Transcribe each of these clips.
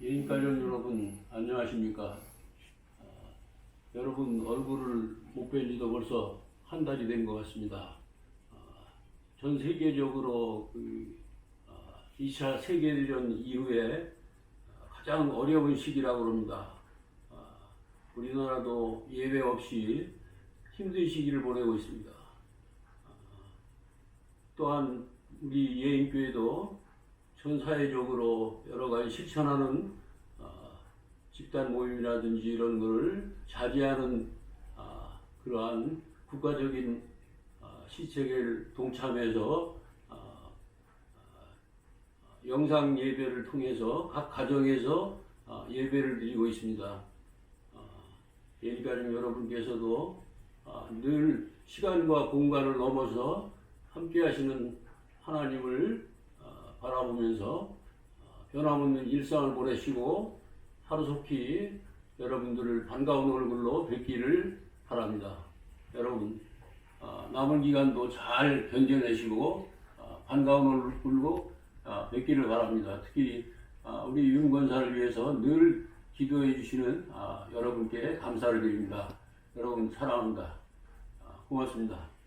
예인가족 여러분 안녕하십니까? 아, 여러분 얼굴을 못 뵌 지도 벌써 한 달이 된 것 같습니다. 아, 전 세계적으로 그, 아, 2차 세계대전 이후에 가장 어려운 시기라고 합니다. 아, 우리나라도 예외 없이 힘든 시기를 보내고 있습니다. 아, 또한 우리 예인교회도 전 사회적으로 여러 가지 실천하는 어, 집단 모임이라든지 이런 것을 자제하는 아, 그러한 국가적인 아, 시책을 동참해서 아, 아, 영상 예배를 통해서 각 가정에서 아, 예배를 드리고 있습니다. 아, 예리가족 여러분께서도 아, 늘 시간과 공간을 넘어서 함께 하시는 하나님을 어, 바라보면서 어, 변함없는 일상을 보내시고 하루속히 여러분들을 반가운 얼굴로 뵙기를 바랍니다. 여러분 어, 남은 기간도 잘 견뎌내시고 어, 반가운 얼굴로 어, 뵙기를 바랍니다. 특히 어, 우리 윤건사를 위해서 늘 기도해 주시는 아, 여러분께 감사를 드립니다. 여러분 사랑합니다. 아, 고맙습니다.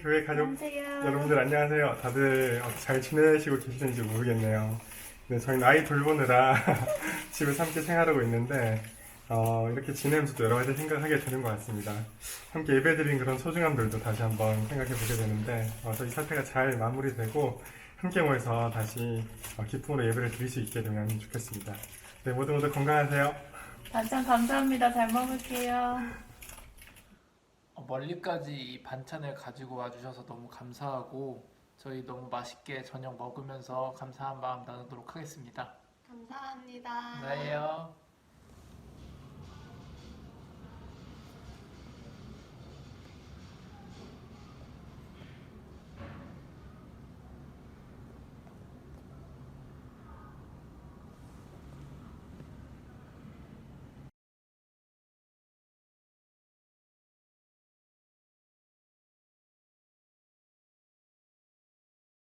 교회 가족 안녕하세요. 여러분들 안녕하세요. 다들 어, 잘 지내시고 계시는지 모르겠네요. 네, 저희는 아이 돌보느라 집에서 함께 생활하고 있는데 어, 이렇게 지내면서도 여러 가지 생각하게 되는 것 같습니다. 함께 예배드린 그런 소중함들도 다시 한번 생각해 보게 되는데 어, 저희 사태가 잘 마무리되고 함께 모여서 다시 어, 기쁨으로 예배를 드릴 수 있게 되면 좋겠습니다. 네, 모두 모두 건강하세요. 반찬 감사합니다. 잘 먹을게요. 어, 멀리까지 이 반찬을 가지고 와주셔서 너무 감사하고 저희 너무 맛있게 저녁 먹으면서 감사한 마음 나누도록 하겠습니다. 감사합니다. 나예요.